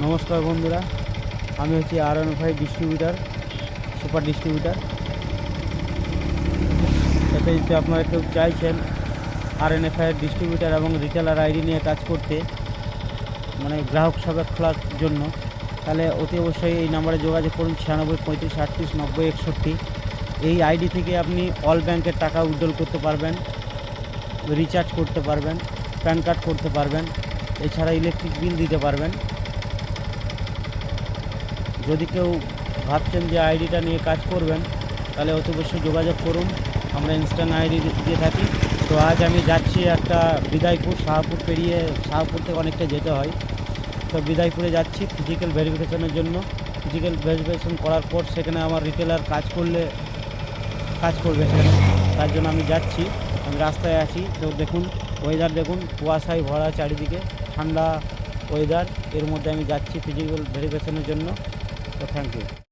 নমস্কার বন্ধুরা, আমি হচ্ছি R N five distributor super distributor এতে যদি আপনারা কেউ চাইছেন আর এন এফ ডিস্ট্রিবিউটার এবং রিটেলার আইডি নিয়ে কাজ করতে মানে গ্রাহক সেবা খোলার জন্য। তাহলে অতি অবশ্যই এই নাম্বারে যোগাযোগ করুন ছিয়ানব্বই, পঁয়ত্রিশ, আটত্রিশ, নব্বই, একষট্টি। এই আইডি থেকে আপনি অল ব্যাংকের টাকা উইড্রল করতে পারবেন, রিচার্জ করতে পারবেন, প্যান কার্ড করতে পারবেন, এছাড়া ইলেকট্রিক বিল দিতে পারবেন। যদি কেউ ভাবছেন যে আইডিটা নিয়ে কাজ করবেন, তাহলে অতি যোগাযোগ করুন। আমরা ইনস্ট্যান্ট আইডি দিয়ে থাকি। তো আজ আমি যাচ্ছি একটা বিদায়পুর, শাহপুর পেরিয়ে শাহপুর থেকে অনেকটা যেতে হয়। তো বিদায়পুরে যাচ্ছি ফিজিক্যাল ভেরিফিকেশনের জন্য। ফিজিক্যাল ভেরিফিকেশন করার পর সেখানে আমার রিটেলার কাজ করলে, কাজ করবে সেখানে। তার জন্য আমি যাচ্ছি। আমি রাস্তায় আছি। তো দেখুন ওয়েদার দেখুন, কুয়াশায় ভরা চারিদিকে। ঠান্ডা ওয়েদার এর মধ্যে আমি যাচ্ছি ফিজিক্যাল ভেরিফিকেশনের জন্য। 坦克。